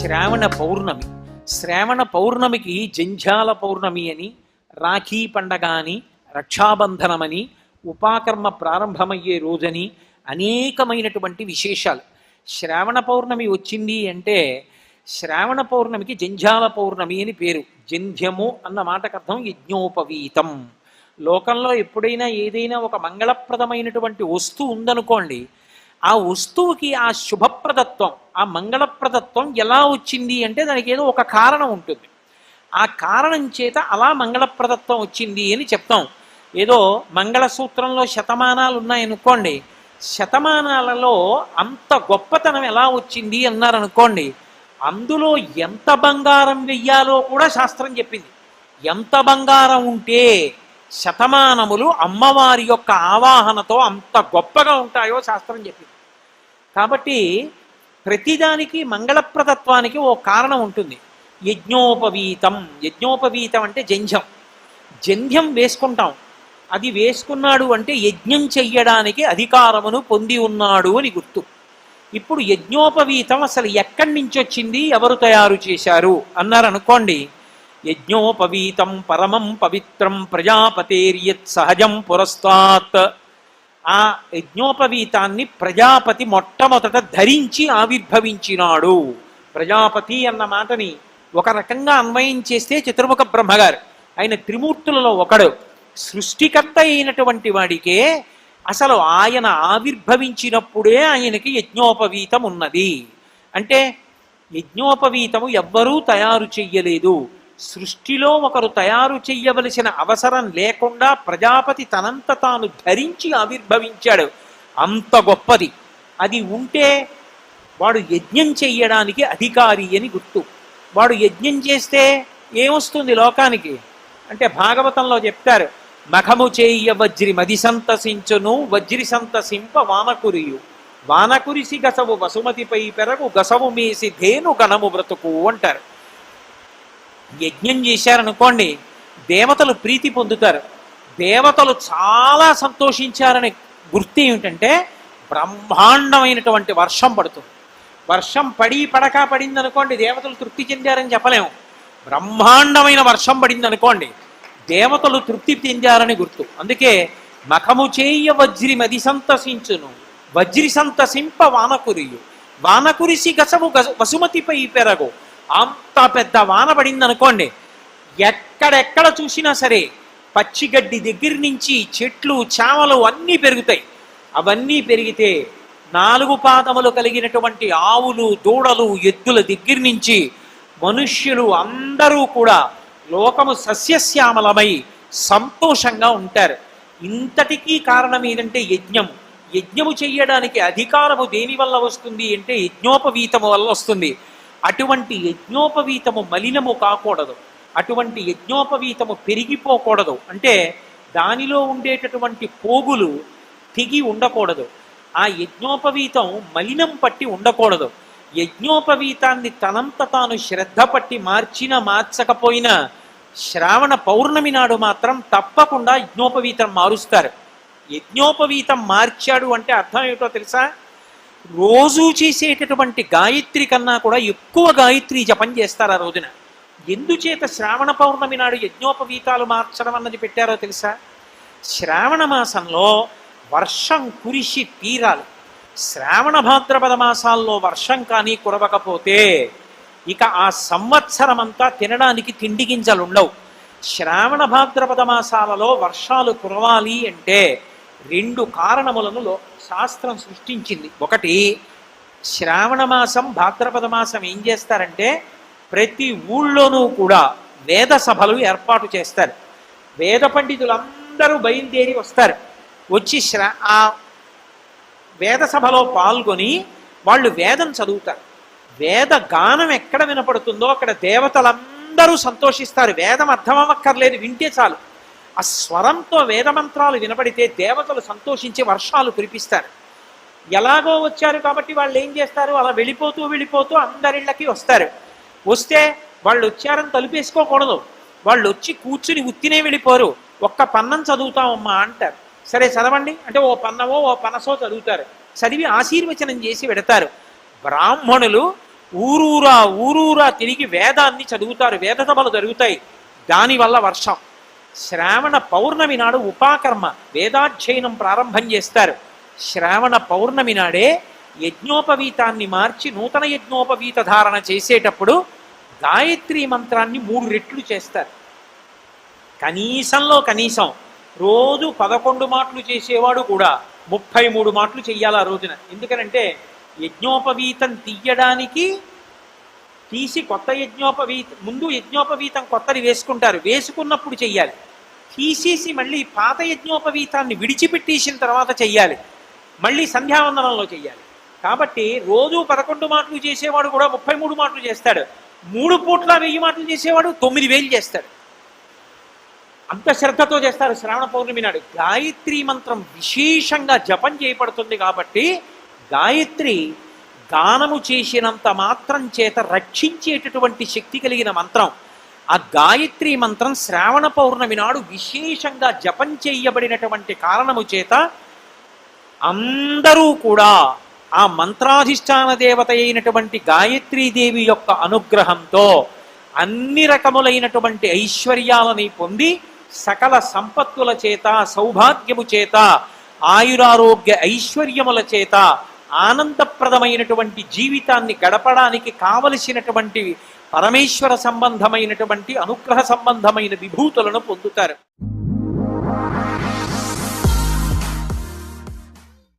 శ్రావణ పౌర్ణమి. శ్రావణ పౌర్ణమికి జంఝాల పౌర్ణమి అని రాఖీ పండగ అని రక్షాబంధనమని ఉపాకర్మ ప్రారంభమయ్యే రోజని అనేకమైనటువంటి విశేషాలు. శ్రావణ పౌర్ణమి వచ్చింది అంటే శ్రావణ పౌర్ణమికి జంఝాల పౌర్ణమి అని పేరు. జంధ్యము అన్న మాటకు అర్థం యజ్ఞోపవీతం. లోకంలో ఎప్పుడైనా ఏదైనా ఒక మంగళప్రదమైనటువంటి వస్తువు ఉందనుకోండి ఆ వస్తువుకి ఆ శుభప్రదత్వం ఆ మంగళప్రదత్వం ఎలా వచ్చింది అంటే దానికి ఏదో ఒక కారణం ఉంటుంది. ఆ కారణం చేత అలా మంగళప్రదత్వం వచ్చింది అని చెప్తాం. ఏదో మంగళసూత్రంలో శతమానాలు ఉన్నాయనుకోండి శతమానాలలో అంత గొప్పతనం ఎలా వచ్చింది అన్నారనుకోండి అందులో ఎంత బంగారం వెయ్యాలో కూడా శాస్త్రం చెప్పింది. ఎంత బంగారం ఉంటే శతమానములు అమ్మవారి యొక్క ఆవాహనతో అంత గొప్పగా ఉంటాయో శాస్త్రం చెప్పింది. కాబట్టి ప్రతిదానికి మంగళప్రదత్వానికి ఓ కారణం ఉంటుంది. యజ్ఞోపవీతం. యజ్ఞోపవీతం అంటే జంధ్యం. జంధ్యం వేసుకుంటాం. అది వేసుకున్నాడు అంటే యజ్ఞం చెయ్యడానికి అధికారమును పొంది ఉన్నాడు అని గుర్తు. ఇప్పుడు యజ్ఞోపవీతం అసలు ఎక్కడి నుంచి వచ్చింది? ఎవరు తయారు చేశారు? అన్నారనుకోండి యజ్ఞోపవీతం పరమం పవిత్రం ప్రజాపతేర్యత్ సహజం పురస్తాత్. ఆ యజ్ఞోపవీతాన్ని ప్రజాపతి మొట్టమొదట ధరించి ఆవిర్భవించినాడు. ప్రజాపతి అన్న మాటని ఒక రకంగా అన్వయం చేస్తే చతుర్ముఖ బ్రహ్మగారు. ఆయన త్రిమూర్తులలో ఒకడు. సృష్టికర్త అయినటువంటి వాడికే అసలు ఆయన ఆవిర్భవించినప్పుడే ఆయనకి యజ్ఞోపవీతం ఉన్నది. అంటే యజ్ఞోపవీతము ఎవ్వరూ తయారు చెయ్యలేదు. సృష్టిలో ఒకరు తయారు చెయ్యవలసిన అవసరం లేకుండా ప్రజాపతి తనంత తాను ధరించి ఆవిర్భవించాడు. అంత గొప్పది. అది ఉంటే వాడు యజ్ఞం చెయ్యడానికి అధికారి అని గుర్తు. వాడు యజ్ఞం చేస్తే ఏమొస్తుంది లోకానికి? అంటే భాగవతంలో చెప్తారు మఖము చేయ వజ్రి మది సంతసించును వజ్రి సంతసింప వానకురియు. వానకురిసి గసవు వసుమతిపై పెరగు గసవు మేసి ధేను గణము బ్రతుకు అంటారు. యజ్ఞం చేశారనుకోండి దేవతలు ప్రీతి పొందుతారు. దేవతలు చాలా సంతోషించారనే గుర్తు ఏమిటంటే బ్రహ్మాండమైనటువంటి వర్షం పడుతుంది. వర్షం పడి పడక పడింది అనుకోండి దేవతలు తృప్తి చెందారని చెప్పలేము. బ్రహ్మాండమైన వర్షం పడింది అనుకోండి దేవతలు తృప్తి చెందారని గుర్తు. అందుకే మఖము చేయ వజ్రి మది సంతసించును. వజ్రి సంతసింప వానకురియు. వానకురిసి గసము గస వసుమతిపై పెరగు. అంత పెద్ద వాన పడింది అనుకోండి ఎక్కడెక్కడ చూసినా సరే పచ్చిగడ్డి దగ్గర నుంచి చెట్లు చామలు అన్నీ పెరుగుతాయి. అవన్నీ పెరిగితే నాలుగు పాదములు కలిగినటువంటి ఆవులు దూడలు ఎద్దుల దగ్గర నుంచి మనుష్యులు అందరూ కూడా లోకము సస్యశ్యామలమై సంతోషంగా ఉంటారు. ఇంతటికీ కారణం ఏదంటే యజ్ఞం యజ్ఞము చేయడానికి అధికారము దేని వల్ల వస్తుంది అంటే యజ్ఞోపవీతము వల్ల వస్తుంది. అటువంటి యజ్ఞోపవీతము మలినము కాకూడదు. అటువంటి యజ్ఞోపవీతము పెరిగిపోకూడదు. అంటే దానిలో ఉండేటటువంటి పోగులు తెగి ఉండకూడదు. ఆ యజ్ఞోపవీతం మలినం పట్టి ఉండకూడదు. యజ్ఞోపవీతాన్ని తనంత తాను శ్రద్ధ పట్టి మార్చినా మార్చకపోయినా శ్రావణ పౌర్ణమి నాడు మాత్రం తప్పకుండా యజ్ఞోపవీతం మారుస్తారు. యజ్ఞోపవీతం మార్చాడు అంటే అర్థం ఏమిటో తెలుసా? రోజు చేసేటటువంటి గాయత్రి కన్నా కూడా ఎక్కువ గాయత్రి జపం చేస్తారు ఆ రోజున. ఎందుచేత శ్రావణ పౌర్ణమి నాడు యజ్ఞోపవీతాలు మార్చడం అన్నది పెట్టారో తెలుసా? శ్రావణ మాసంలో వర్షం కురిసి తీరాలి. శ్రావణ భాద్రపద మాసాల్లో వర్షం కానీ కురవకపోతే ఇక ఆ సంవత్సరం అంతా తినడానికి తిండి గింజలుండవు. శ్రావణ భాద్రపద మాసాలలో వర్షాలు కురవాలి అంటే రెండు కారణములను శాస్త్రం సృష్టించింది. ఒకటి శ్రావణ మాసం భాద్రపద మాసం ఏం చేస్తారంటే ప్రతి ఊళ్ళోనూ కూడా వేద సభలు ఏర్పాటు చేస్తారు. వేద పండితులందరూ బయలుదేరి వస్తారు. వచ్చి శ్రా ఆ వేద సభలో పాల్గొని వాళ్ళు వేదం చదువుతారు. వేద గానం ఎక్కడ వినపడుతుందో అక్కడ దేవతలందరూ సంతోషిస్తారు. వేదం అర్థం వింటే చాలు. ఆ స్వరంతో వేదమంత్రాలు వినబడితే దేవతలు సంతోషించి వర్షాలు కురిపిస్తారు. ఎలాగో వచ్చారు కాబట్టి వాళ్ళు ఏం చేస్తారు? అలా వెళ్ళిపోతూ వెళ్ళిపోతూ అందరిళ్ళకి వస్తారు. వస్తే వాళ్ళు వచ్చారని తలుపేసుకోకూడదు. వాళ్ళు వచ్చి కూర్చుని ఉత్తినే వెళ్ళిపోరు. ఒక్క పన్నం చదువుతామమ్మా అంటారు. సరే చదవండి. అంటే ఓ పన్నవో ఓ పనసో చదువుతారు. చదివి ఆశీర్వచనం చేసి పెడతారు. బ్రాహ్మణులు ఊరూరా ఊరూరా తిరిగి వేదాన్ని చదువుతారు. వేద సభలు జరుగుతాయి. దానివల్ల వర్షం. శ్రావణ పౌర్ణమి నాడు ఉపాకర్మ వేదాధ్యయనం ప్రారంభం చేస్తారు. శ్రావణ పౌర్ణమి నాడే యజ్ఞోపవీతాన్ని మార్చి నూతన యజ్ఞోపవీత ధారణ చేసేటప్పుడు గాయత్రి మంత్రాన్ని మూడు రెట్లు చేస్తారు. కనీసంలో కనీసం రోజు పదకొండు మాటలు చేసేవాడు కూడా ముప్పై మూడు మాటలు చెయ్యాలి ఆ రోజున. ఎందుకనంటే యజ్ఞోపవీతం తీయడానికి తీసి కొత్త యజ్ఞోపవీత ముందు యజ్ఞోపవీతం కొత్తది వేసుకుంటారు. వేసుకున్నప్పుడు చెయ్యాలి. తీసేసి మళ్ళీ పాత యజ్ఞోపవీతాన్ని విడిచిపెట్టేసిన తర్వాత చెయ్యాలి. మళ్ళీ సంధ్యావందనంలో చెయ్యాలి. కాబట్టి రోజు పదకొండు మాటలు చేసేవాడు కూడా ముప్పై మూడు మాటలు చేస్తాడు. మూడు పూట్ల వెయ్యి మాటలు చేసేవాడు తొమ్మిది వేలు చేస్తాడు. అంత శ్రద్ధతో చేస్తారు శ్రావణ పౌర్ణమి నాడు. గాయత్రి మంత్రం విశేషంగా జపం చేయబడుతుంది కాబట్టి గాయత్రి దానము చేసినంత మాత్రం చేత రక్షించేటటువంటి శక్తి కలిగిన మంత్రం. ఆ గాయత్రి మంత్రం శ్రావణ పౌర్ణమి నాడు విశేషంగా జపం చేయబడినటువంటి కారణము చేత అందరూ కూడా ఆ మంత్రాధిష్టాన దేవత అయినటువంటి గాయత్రీదేవి యొక్క అనుగ్రహంతో అన్ని రకములైనటువంటి ఐశ్వర్యాలని పొంది సకల సంపత్తుల చేత సౌభాగ్యము చేత ఆయురారోగ్య ఐశ్వర్యముల చేత ఆనందప్రదమైనటువంటి జీవితాన్ని గడపడానికి కావలసినటువంటి పరమేశ్వర సంబంధమైనటువంటి అనుగ్రహ సంబంధమైన విభూతులను పొందుతారు.